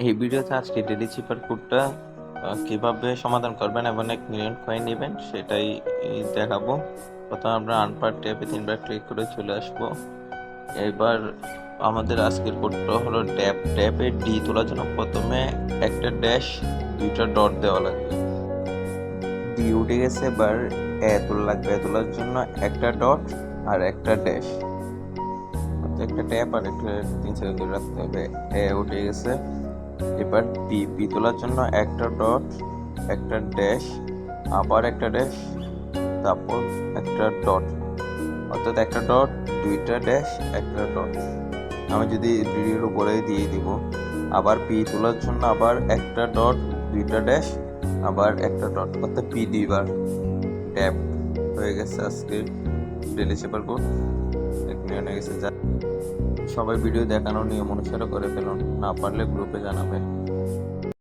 এই ভিডিওতে আজকে ডেলি চিপার কোডটা কীভাবে সমাধান করবেন এবং এক মিলিয়ন কয়েন নেবেন সেটাই দেখাবো। প্রথমে আমরা আনপার ট্যাবে তিনবার ক্লিক করে চলে আসব। এবার আমাদের আজকের কোডটা হলো ট্যাপ ট্যাপে ডি তোলার জন্য প্রথমে একটা ড্যাশ দুইটা ডট দেওয়া লাগবে। ডি উঠে গেছে, এবার এ তোলা লাগবে। এ তোলার জন্য একটা ডট আর একটা ড্যাশ একটা ট্যাপ আর একটা তিন সেকেন্ড রাখতে হবে। এ উঠে গেছে। এবার পি পি তোলার জন্য একটা ডট একটা ড্যাশ আবার একটা ড্যাশ তারপর একটা ডট অর্থাৎ একটা ডট দুইটা ড্যাশ একটা ডট আমি যদি ভিডিওর উপরে দিয়ে দিব, আবার পি তোলার জন্য আবার একটা ডট দুইটা ড্যাশ আবার একটা ডট অর্থাৎ পি দুইবার। ট্যাপ হয়ে গেছে আজকে ডেলি চেপার কোড এক মিলিয়ন হয়ে গেছে যা সবাই ভিডিও দেখানোর নিয়ম অনুসারে করে ফেলুন। না পারলে গ্রুপে জানাবেন।